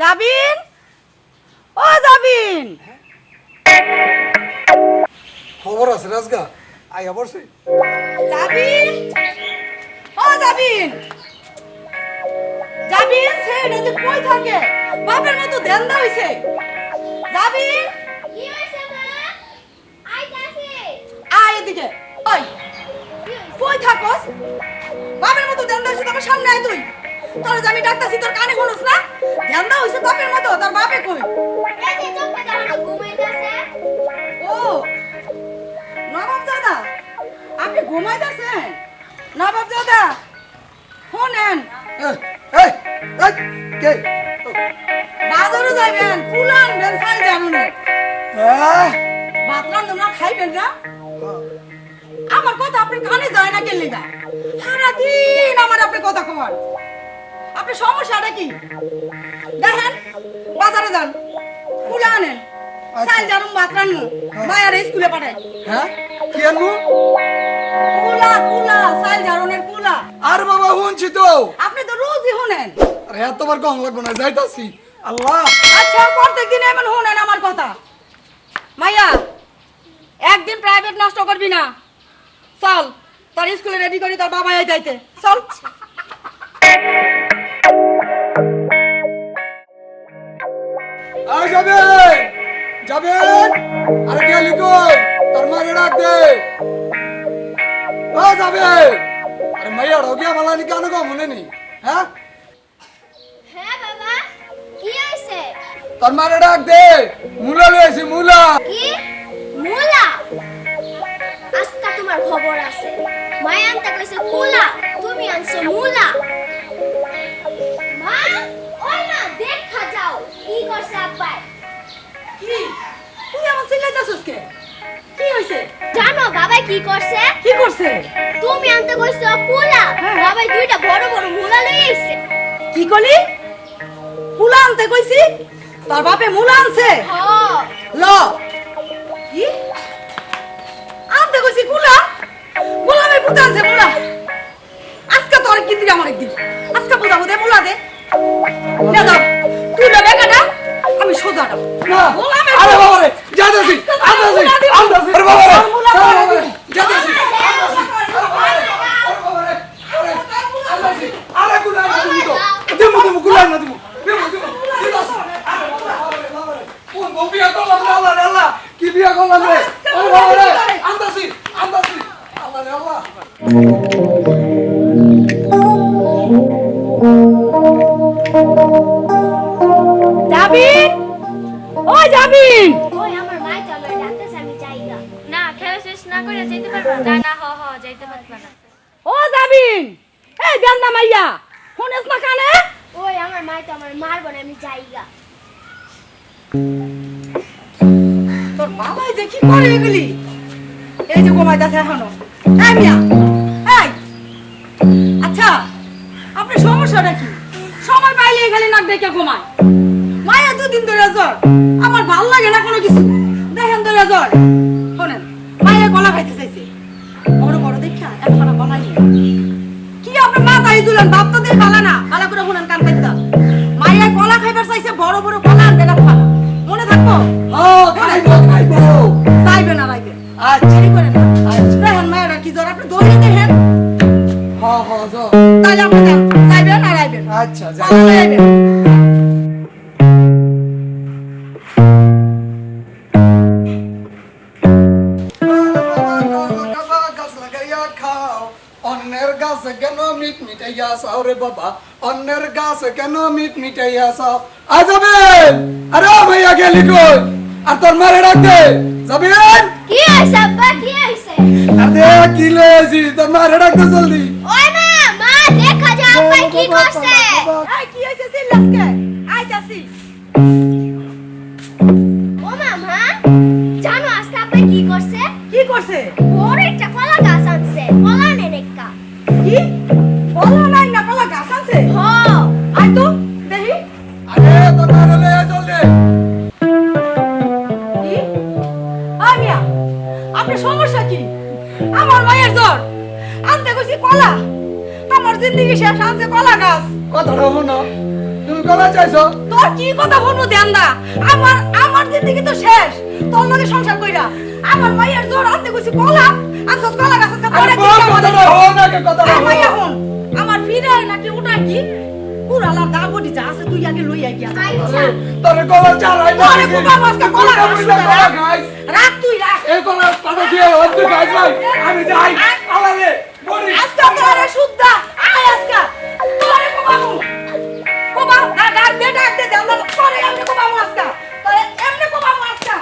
জাবিন? ও জাবিন। খবর আছে রাজগা? আইয়া পড়ছে যাবিন ও যাবিন যাবিন ছেড়ে যে কই থাকে? বাপের মতো দেন্দা হইছে। যাবিন কি হয়েছে মা? আইতাছে আয় এদিকে। ওই। কই থাকস? বাপের মতো দেন্দা হইছে তোর সামনে আয় তুই। তোর আমি ডাকতাছি তোর কানে শুনুস না? দেন্দা হইছে বাপের মতো তোর বাপে কই? এই যে চোখটা দাঁড়ানো ঘুমাইতাছে। ও নবাব দাদা আপনি ঘুমাইতেছেন নবাব দাদা শোনেন? বাজারে যাবেন ফুল আনবেন চাল জানুন আহ, বাতরান তোমরা খাইবেন না? আমার কথা আপনি কানে যায় না কেন লিগা? সারাদিন আমার আপনি কথা কমান আপনি সমস্যাটা কি? দেখেন বাজারে যান ফুল আনেন চাল জানুন বাতরান মায়ের স্কুলে পাঠায়। হ্যাঁ? কি আনব? কুলা কুলা চাল জারনের কুলা। আর বাবা শুনছি তো। আপনি তো রোজই শুনেন। আরে এতবার কম লাগবো না যাইতাছি। আল্লাহ। আচ্ছা প্রত্যেক এমন শুনেন আমার কথা? মাইয়া একদিন প্রাইভেট নষ্ট করবি না। চল তোর স্কুলে রেডি করি তোর বাবা যাইতে। চল। আর যাবে যাবে আরে গেলি কই? তোর মারে ডাক দে ও যাবে। আরে মাইয়া রোগী আমার নি কেন কম মনে হ্যাঁ? হ্যাঁ বাবা কি হয়েছে? তোর মারে ডাক দে মুলা লইছি মুলা। কি? মুলা? আজকা তোমার খবর আছে। মায় আনতে কইছে কুলা তুমি আনছো মুলা। মা ওই মা দেখা যাও। কি করছে আব্বাই? কি? তুই আমার চিল্লাইতেছিস কে? কি হয়েছে জানো বাবাই কি করছে? কি করছে? তুমি আনতে কইছো পোলা। হ্যাঁ। বাবাই দুইটা বড় বড় মুলা লই আইছে। কি কলি? পোলা আনতে কইছি? তোর বাপে মুলা আনছে। ল। কি? আনতে কইছি কুলা গোলামে পুতা আনছে? করলাম রে আরে বাবা রে আনতাছি আনতাছি আল্লাহ রে আল্লাহ যাবি ও যাবি ওই আমার মাই চলো ডাকতেছে আমি যাই না না খেলা শেষ না করে যেতে পারব? না না হ হ যাইতে পারব না। ও যাবি এই গান্দা মাইয়া শুনেছ না কানে? ওই আমার মাই তো আমার মারবো না আমি যাই বাবাই যে কি করে এগুলি? এই যে ঘুমাইতেছে এখনও। এই আচ্ছা আপনার সমস্যাটা কি? সময় পাইলে এখানে নাক ডেকে ঘুমায়। মায়া দুদিন ধরে জ্বর। আমার ভালো লাগে না কোনো কিছু। দেখেন ধরে জ্বর। অন্যের গাছ কেন মিট মিটাইয়া চাও রে বাবা অন্যের গাছ কেন মিট মিটাইয়া চাও আ যাবেন আরে ও ভাইয়া গেলি কই আর তোর মারে ডাকতে যাবেন কি হয়েছে আব্বা কি হয়েছে আরে কি লয়েছি তোর মারে ডাকতে জলদি ওই মা মা দেখা যাও আব্বাই কি করছে এই কি হইছে সিল্লাসকে আইতাছি ও মামা জানো আজকে আব্বাই কি করছে? কি করছে? বড় একটা কলা গাছ আনছে কলা নে রেখা কি? বলা নাই না কলা গাছ আছে হ কথাটা শোনো তুমি কলা চাইছো? তোর কি কথা শুনব ধ্যান দা আমার আমার জিন্দগি তো শেষ। তোর লগে সংসার কইরা আমার মায়ের জোর আনতে কইছি কলা। আনছস কলা গাছ আজকে আরে তোরে বল কথাটা হো না কে কথাটা আমার মাইয়া হো হন আমার ফিরে নাকি ওটা কি? পুরালা দা বডি যা আছে তুই আগে লই আইয়া আচ্ছা তোরে কলা চালাই না তোরে মাছটা কলা গাছ বুঝলা রাখ। তুই রাখ। এই কলা পাতা দিয়ে অর্ধেক খাইস ভাই আমি যাই। আলালে মরি। আজকে তোরে শুদ্ধা। আয় আজকে। দে ডাক দে দেন না এমনি কুবামু আজকে। তোরে এমনি কুবামু আজকে।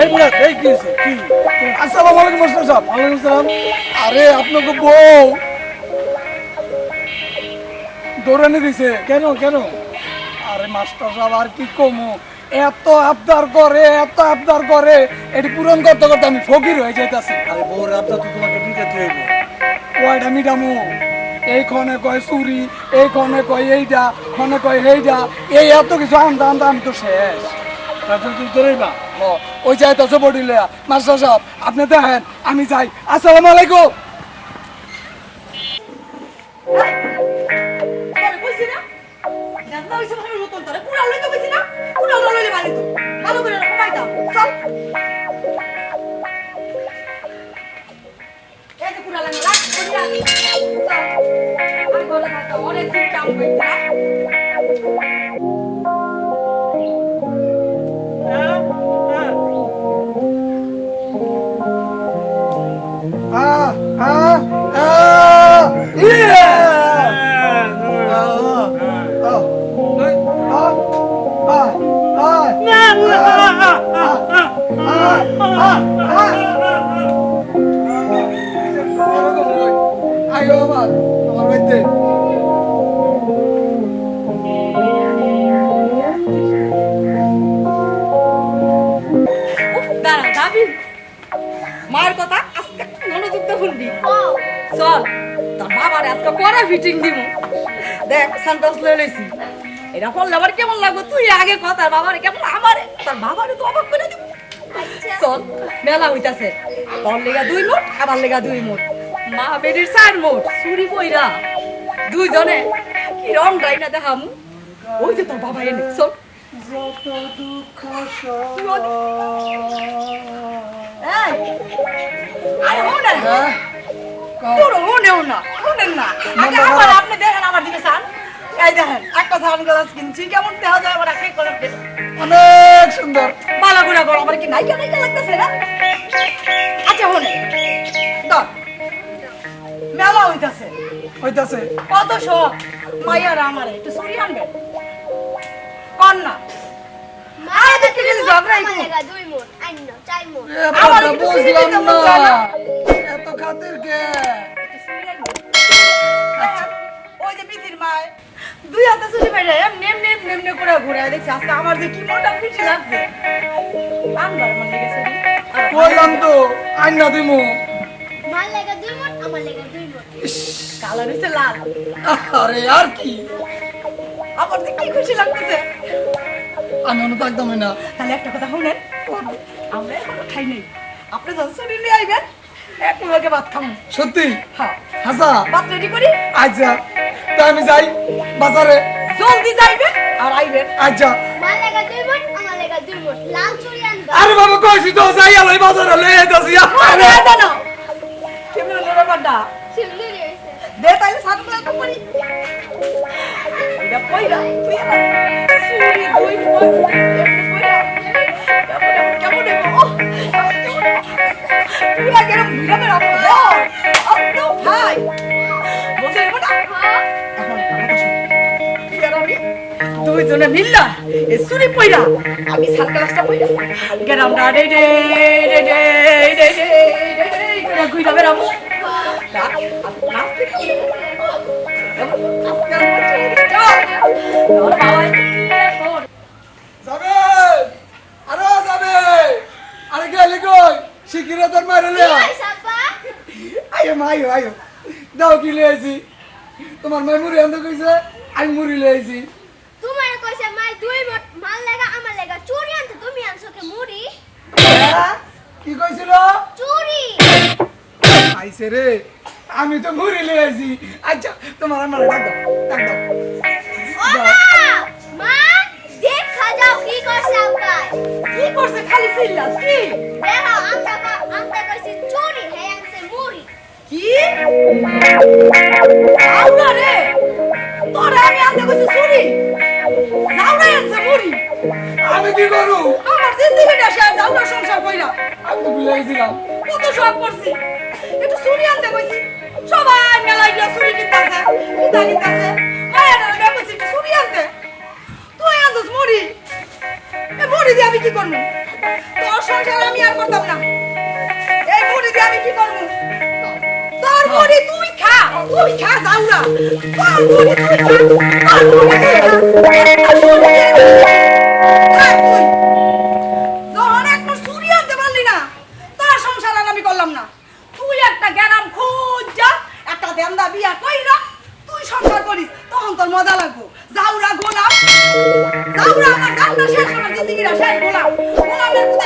এই বুড়া এই কি হইছে? কি? আসসালামু আলাইকুম মাস্টার সাহেব। ওয়ালাইকুম সালাম। আরে আপনাকে বউ। দৌড়ানি দিছে। কেন কেন? আরে মাস্টার সাহেব আর কি কমু? এত আবদার করে এত আবদার করে এটি পূরণ করতে করতে আমি ফকির হয়ে যাইতাছি। আরে বউর আবদা তো তোমাকে মিটাতে হইব। কয়টা মিটামু এই ক্ষণে কয় চুরি এই ক্ষণে কয় এইটা ক্ষণে কয় এইটা এই এত কিছু আনতে আনতে আমি তো শেষ। তারপর তুমি ধরেইবা হ, ওই যাই তো বডিলে মাস্টার সাহেব আপনি দেখেন আমি যাই। আসসালামু আলাইকুম। না? 아, 아, 아, 예! 아, 아, 아, 아, 아, 아, 아, 아, 아, তোর আজকে পরে ফিটিং দিব। দেখ সানগ্লাস লয়ে লইছি। এটা পড়লে আবার কেমন লাগবে? তুই আগে কথা বাবারে কেমন? আমারে তোর বাবারে তো অবাক করে দিব। আচ্ছা। চল মেলা হইতাছে। তোর লেগা দুই মোট আমার লেগা দুই মোট। মা বেডির চার মোট চুরি বইরা দুইজনে কি রং ডাইনা দেখামু? ওই যে তোর বাবা এনে চল। যত দুঃখ এই! আরে মনে তোর মনেও না শোনেন না। আগে আপনি দেখেন আমার দিকে চান। এই দেখেন একটা কিনছি কেমন দেখা যায় আমার একটা কলম অনেক সুন্দর। মালা গুলা বড় আমার কি নাইকা নাইকা লাগতেছে না? আচ্ছা হনে দর মেলা হইতাছে। হইতাছে। কত শখ। মাইয়ার আমারে একটু সরি আনবে। কর এত খাতির কে? আচ্ছা, ওই যে পিতির মায়। দুই হাতে ছুটি বেড়ে এমনি এমনি এমনি এমনি করে ঘুরে দেখছি। আজকে আমার যে কি মোটা পিঠে লাগছে আনবার মনে গেছে। কইলাম তো আইনা দিমু। মার লেগা দুই মোট আমার লেগা দুই মোট কালার হচ্ছে লাল। আরে আর কি? আমার যে কি খুশি লাগতেছে। আমি অন্য থাকতাম না। তাহলে একটা কথা শুনেন আমরা এখনও খাই নাই? আপনি যখন ছুটি নিয়ে আইবেন এক লগে ভাত খাব। সত্যি? হ্যাঁ। হাসা ভাত রেডি করি? আচ্ছা। তা আমি যাই বাজারে। জলদি যাইবেন আর আইবেন। আচ্ছা। আরে বাবা কইছি তো যাই আলাই বাজারে লয়ে আইতাছি আরে না কেমন হলো ব্যাপারটা সুন্দর হইছে দে তাইলে তো করি এটা পয়রা তুই দুইজনে মিললা এই সুরি পয়রা আমি সানগ্লাসটা পয়রা গেরামটা রে রে রে রে রে রে রে ঘুরে বেড়াবো যাবে আরে যাবে আরে গেলে কই শিকিরে তোর মারে কি লে হইছে আপা আয়ো আয়ো। দাও কি লয়েছি তোমার মাই মুড়ি আনতে কইছে আমি মুড়ি লয়েছি তোমার কইছে মাই দুই মার লেগা আমার লেগা চুড়ি আনতে তুমি আনছো কে মুড়ি কি কইছিল চুরি আইছে রে আমি তো লিয়ে আইছি। আচ্ছা তোমার আমার ডাক দাও ডাক দাও। মা দেখা যাও কি করছে আব্বা কি করছে খালি চিল্লাস কি? দেখো আমটা আমটা কইছে চুরি হে আনছে মুড়ি কি? আউরা রে! তোরে আমি আনতে কইছি চুরি। যাওরা আছে মুড়ি। আমি কি করু? আমার জিন্দগিটা শেষ যাওরা সংসার কইরা। আমি তো ভুলে গেছিলাম। কত সব করছি। একটু চুরি আনতে কইছি। সবাই মেলায় গিয়া চুরি কিনতাছে কিতা কিনতাছে। মায়ের না কইছি একটু চুরি আনতে। তুই আনছিস মুড়ি? এই মুড়ি দিয়ে আমি কি করব? তোর সংসার আমি আর করতাম না। তোর তুই খা তুই খা যাওরা তোর মুড়ি তুই তুই খা। তুই। সংসার আমি করলাম না। তুই একটা গ্যারাম খোঁজ যা একটা দেন্দা বিয়া কইরা তুই সংসার করিস, তখন তোর মজা লাগবো। যাওরা গোলাম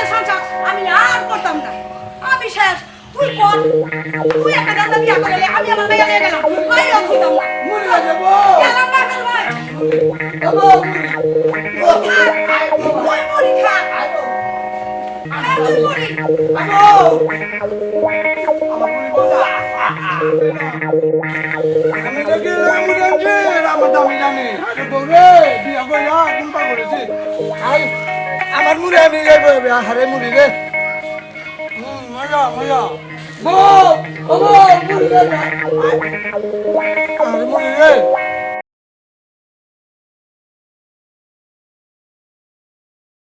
সংসার আমি আর করতাম না। আমি শেষ। তুই কর তুই একটা দেন্দা বিয়া করে আমি আমার মেয়ে নিয়ে গেলাম। মাইয়া থুইতাম না মুড়ি লাগে বো গেলাম না গেল ভাই বাবা তুই মুড়ি খা। তুই মুড়ি। বসা আমি দেখি আমি দেখি আমার দামি জানি বউরে বিয়া কইরা কুম্পা করেছি। আই আমার মুড়ি আমি যাইব হারে মুড়ি রে। হুম মজা মজা বউ ও বউ মুড়ি রে আরে মুড়ি রে